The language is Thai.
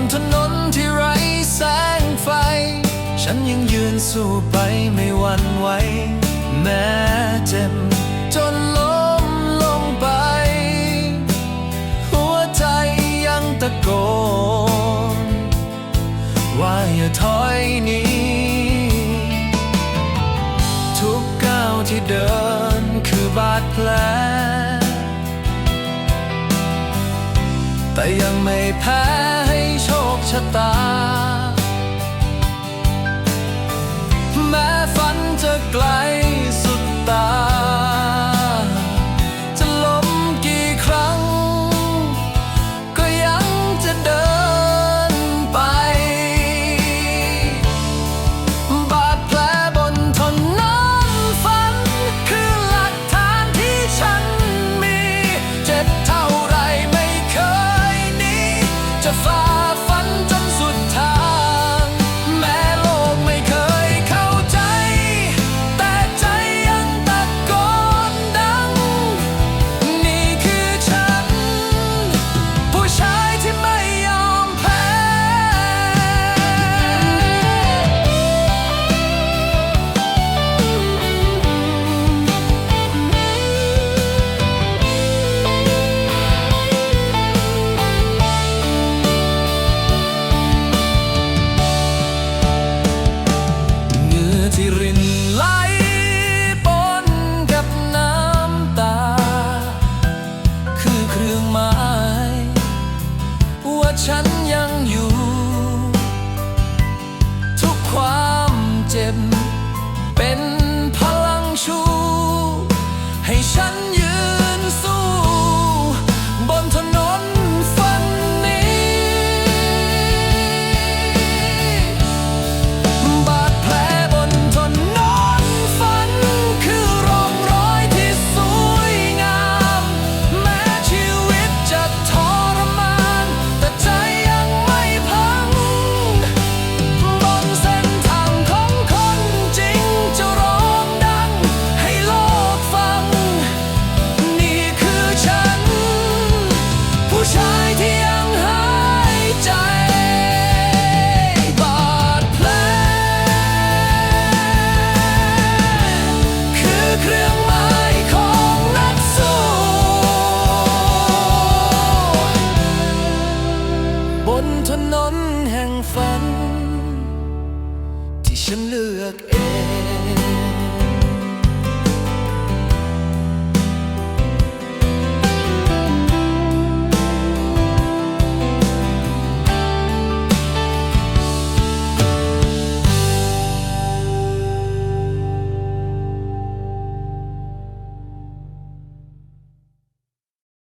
นถนนที่ไร้แสงไฟ ฉันยังยืนสู้ไปไม่หวั่นไหวแม้เจ็บจนล้มลงไป หัวใจยังตะโกน ว่าอย่าถอยหนีทุกก้าวที่เดินคือบาดแผลแต่ยังไม่แพ้ ตา แม้ฝันจะไกลสุดตา จะล้มกี่ครั้ง ก็ยังจะเดินไป บาดแผลบนถนนฝัน คือหลักฐานที่ฉันมี เจ็บเท่าไรไม่เคยหนีจะฝ่า ว่ นถนนแห่งฝัน ที่ฉันเลือกเอง